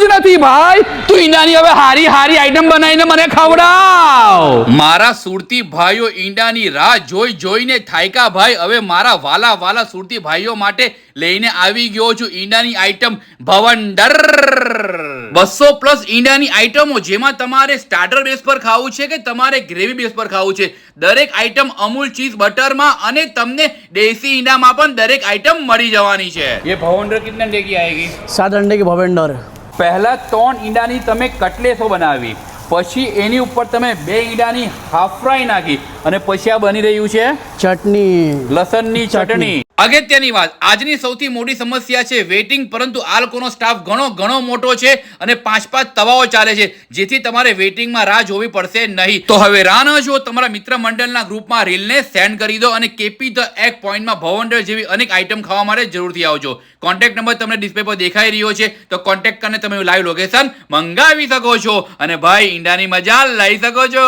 જ નથી ભાઈ. તું ઈંડાની હવે હારી હારી આઈટમ બનાવીને મને ખવડાવ. મારા સુરતી ભાઈઓ ઈંડાની રાહ જોઈ જોઈને થાયકા ભાઈ હવે મારા વાલા વાલા સુરતી ભાઈઓ માટે લઈને આવી ગયો છું ઈંડાની આઈટમ ભવંડર. બસો પ્લસ ઈંડાની આઈટમો જેમાં તમારે સ્ટાર્ટર બેસ પર ખાવું છે કે તમારે ગ્રેવી બેસ પર ખાવું છે? દરેક આઈટમ અમૂલ ચીઝ બટરમાં અને તમને દેશી ઈંડામાં પણ દરેક આઈટમ મળી જવાની છે. એ ભવંડર કેટલા અંડે કી આયેગી? સાત અંડે કે ભવેન્ડર. પહેલા ત્રણ ઈંડાની તમે કટલેસો બનાવી. પછી એની ઉપર તમે બે ઈંડાની હાફ ફ્રાય નાખી અને પછી આ બની રહ્યું છે ચટણી. લસણની ચટણી. અગત્યની વાત આજની સૌથી મોટી સમસ્યા છે વેઇટિંગ પરંતુ આલકોનો સ્ટાફ ઘણો ઘણો મોટો છે અને પાંચ પાંચ તવાઓ ચાલે છે જેથી તમારે વેઇટિંગમાં રાહ જોવી પડશે નહીં. તો હવે રાહ ન જો તમારા મિત્ર મંડળના ગ્રુપમાં રીલને સેન્ડ કરી દો અને કેપી ધ એક પોઈન્ટમાં ભવંડર જેવી અનેક આઇટમ ખાવા માટે જરૂરથી આવજો. કોન્ટેક્ટ નંબર તમને ડિસ્પ્લે પર દેખાઈ રહ્યો છે તો કોન્ટેક્ટ કરીને તમે લાઈવ લોકેશન મંગાવી શકો છો. અને ભાઈ ઈંડાની મજા લઈ શકો છો.